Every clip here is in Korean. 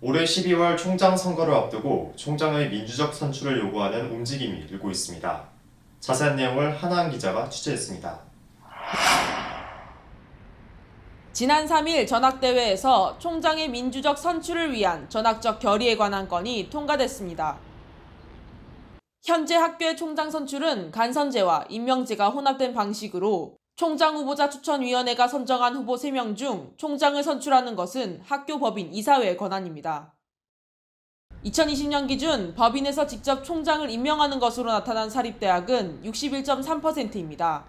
올해 12월 총장 선거를 앞두고 총장의 민주적 선출을 요구하는 움직임이 일고 있습니다. 자세한 내용을 하나한 기자가 취재했습니다. 지난 3일 전학대회에서 총장의 민주적 선출을 위한 전학적 결의에 관한 건이 통과됐습니다. 현재 학교의 총장 선출은 간선제와 임명제가 혼합된 방식으로 총장 후보자 추천위원회가 선정한 후보 3명 중 총장을 선출하는 것은 학교 법인 이사회의 권한입니다. 2020년 기준 법인에서 직접 총장을 임명하는 것으로 나타난 사립대학은 61.3%입니다.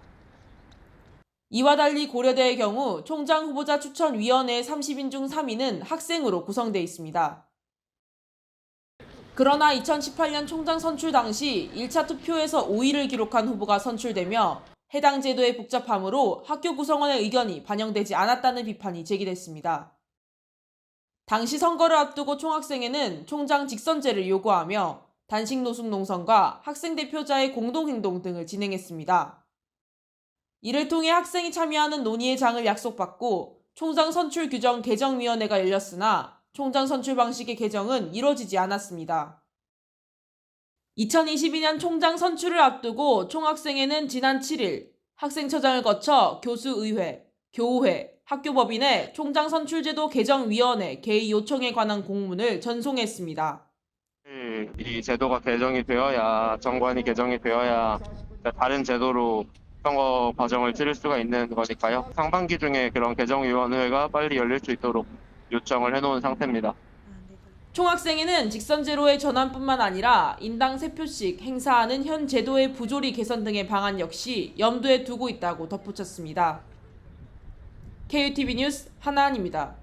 이와 달리 고려대의 경우 총장 후보자 추천위원회 30인 중 3인은 학생으로 구성돼 있습니다. 그러나 2018년 총장 선출 당시 1차 투표에서 5위를 기록한 후보가 선출되며 해당 제도의 복잡함으로 학교 구성원의 의견이 반영되지 않았다는 비판이 제기됐습니다. 당시 선거를 앞두고 총학생회는 총장 직선제를 요구하며 단식 노숙 농성과 학생 대표자의 공동행동 등을 진행했습니다. 이를 통해 학생이 참여하는 논의의 장을 약속받고 총장 선출 규정 개정위원회가 열렸으나 총장 선출 방식의 개정은 이뤄지지 않았습니다. 2022년 총장 선출을 앞두고 총학생회는 지난 7일 학생처장을 거쳐 교수의회, 교우회, 학교법인의 총장 선출제도 개정위원회 개의 요청에 관한 공문을 전송했습니다. 이 제도가 개정이 되어야 정관이 개정이 되어야 다른 제도로 선거 과정을 치를 수가 있는 거니까요. 상반기 중에 그런 개정위원회가 빨리 열릴 수 있도록 요청을 해놓은 상태입니다. 총학생회는 직선제로의 전환뿐만 아니라 인당 3표씩 행사하는 현 제도의 부조리 개선 등의 방안 역시 염두에 두고 있다고 덧붙였습니다. KUTV 뉴스 하나은입니다.